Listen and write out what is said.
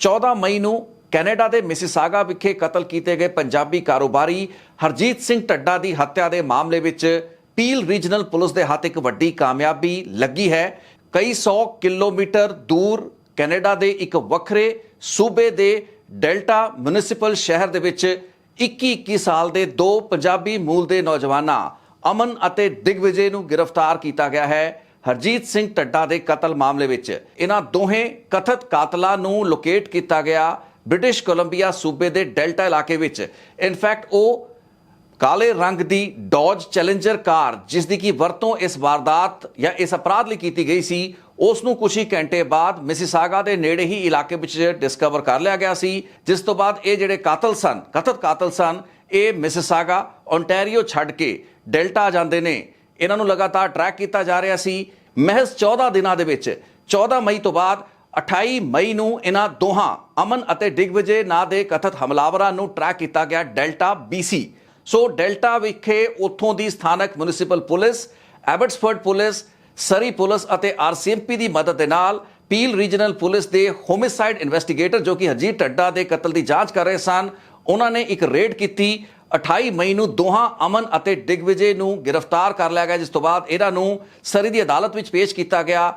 14 ਮਈ ਨੂੰ ਕੈਨੇਡਾ ਦੇ ਮਿਸਿਸਾਗਾ ਵਿਖੇ ਕਤਲ ਕੀਤੇ ਗਏ ਪੰਜਾਬੀ ਕਾਰੋਬਾਰੀ ਹਰਜੀਤ ਸਿੰਘ ਟੱਡਾ ਦੀ ਹੱਤਿਆ ਦੇ ਮਾਮਲੇ ਵਿੱਚ ਪੀਲ ਰੀਜਨਲ ਪੁਲਿਸ ਦੇ ਹੱਥ ਇੱਕ ਵੱਡੀ ਕਾਮਯਾਬੀ ਲੱਗੀ ਹੈ। ਕਈ 100 ਕਿਲੋਮੀਟਰ ਦੂਰ ਕੈਨੇਡਾ ਦੇ ਇੱਕ ਵੱਖਰੇ ਸੂਬੇ ਦੇ ਡੈਲਟਾ ਮਿਊਨਿਸਪਲ ਸ਼ਹਿਰ ਦੇ ਵਿੱਚ 21-21 ਸਾਲ ਦੇ ਦੋ ਪੰਜਾਬੀ ਮੂਲ ਦੇ ਨੌਜਵਾਨਾਂ ਅਮਨ ਅਤੇ ਦਿਗਵਿਜੇ ਨੂੰ ਗ੍ਰਿਫਤਾਰ ਕੀਤਾ ਗਿਆ ਹੈ। ਹਰਜੀਤ ਸਿੰਘ ਟੱਡਾ ਦੇ ਕਤਲ ਮਾਮਲੇ ਵਿੱਚ ਇਹਨਾਂ ਦੋਹੇ ਕਥਿਤ ਕਾਤਲਾਂ ਨੂੰ ਲੋਕੇਟ ਕੀਤਾ ਗਿਆ ਬ੍ਰਿਟਿਸ਼ ਕੋਲੰਬੀਆ ਸੂਬੇ ਦੇ ਡੈਲਟਾ ਇਲਾਕੇ ਵਿੱਚ। ਇਨਫੈਕਟ ਉਹ ਕਾਲੇ ਰੰਗ ਦੀ ਡੌਜ ਚੈਲੰਜਰ ਕਾਰ, ਜਿਸ ਦੀ ਕੀ ਵਰਤੋਂ ਇਸ ਵਾਰਦਾਤ ਜਾਂ ਇਸ ਅਪਰਾਧ ਲਈ ਕੀਤੀ ਗਈ ਸੀ, ਉਸ ਨੂੰ ਕੁਝ ਹੀ ਘੰਟੇ ਬਾਅਦ ਮਿਸਿਸਾਗਾ ਦੇ ਨੇੜੇ ਹੀ ਇਲਾਕੇ ਵਿੱਚ ਡਿਸਕਵਰ ਕਰ ਲਿਆ ਗਿਆ ਸੀ, ਜਿਸ ਤੋਂ ਬਾਅਦ ਇਹ ਜਿਹੜੇ ਕਾਤਲ ਸਨ, ਕਥਿਤ ਕਾਤਲ ਸਨ, ਇਹ ਮਿਸਿਸਾਗਾ ਓਨਟਾਰੀਓ ਛੱਡ ਕੇ ਡੈਲਟਾ ਆ ਜਾਂਦੇ ਨੇ। ਇਹਨਾਂ ਨੂੰ ਲਗਾਤਾਰ ਟਰੈਕ ਕੀਤਾ ਜਾ ਰਿਹਾ ਸੀ। ਮਹਿਜ਼ 14 ਦਿਨਾਂ ਦੇ ਵਿੱਚ 14 ਮਈ ਤੋਂ ਬਾਅਦ 28 ਮਈ ਨੂੰ ਇਹਨਾਂ ਦੋਹਾਂ ਅਮਨ ਅਤੇ ਡਿਗਵਿਜੇ ਨਾਂ ਦੇ ਕਥਿਤ ਹਮਲਾਵਰਾਂ ਨੂੰ ਟਰੈਕ ਕੀਤਾ ਗਿਆ ਡੈਲਟਾ BC ਸੋ। ਡੈਲਟਾ ਵਿਖੇ ਉੱਥੋਂ ਦੀ ਸਥਾਨਕ municipal police, Abbotsford police, Surrey police ਅਤੇ ਆਰਸੀਐਮਪੀ ਦੀ ਮਦਦ ਦੇ ਨਾਲ ਪੀਲ ਰੀਜਨਲ ਪੁਲਿਸ ਦੇ ਹੋਮਿਸਾਈਡ ਇਨਵੈਸਟੀਗੇਟਰ ਜੋ ਕਿ ਹਰਜੀਤ ਟੱਡਾ ਦੇ ਕਤਲ ਦੀ ਜਾਂਚ ਕਰ ਰਹੇ ਸਨ, ਉਹਨਾਂ ਨੇ ਇੱਕ ਰੇਡ ਕੀਤੀ 28 ਮਈ ਨੂੰ ਦੋਹਾਂ ਅਮਨ ਅਤੇ ਡਿਗਵਿਜੇ ਨੂੰ ਗ੍ਰਿਫਤਾਰ ਕਰ ਲਿਆ ਗਿਆ, ਜਿਸ ਤੋਂ ਬਾਅਦ ਇਹਨਾਂ ਨੂੰ ਸਰੀ ਦੀ ਅਦਾਲਤ ਵਿੱਚ ਪੇਸ਼ ਕੀਤਾ ਗਿਆ।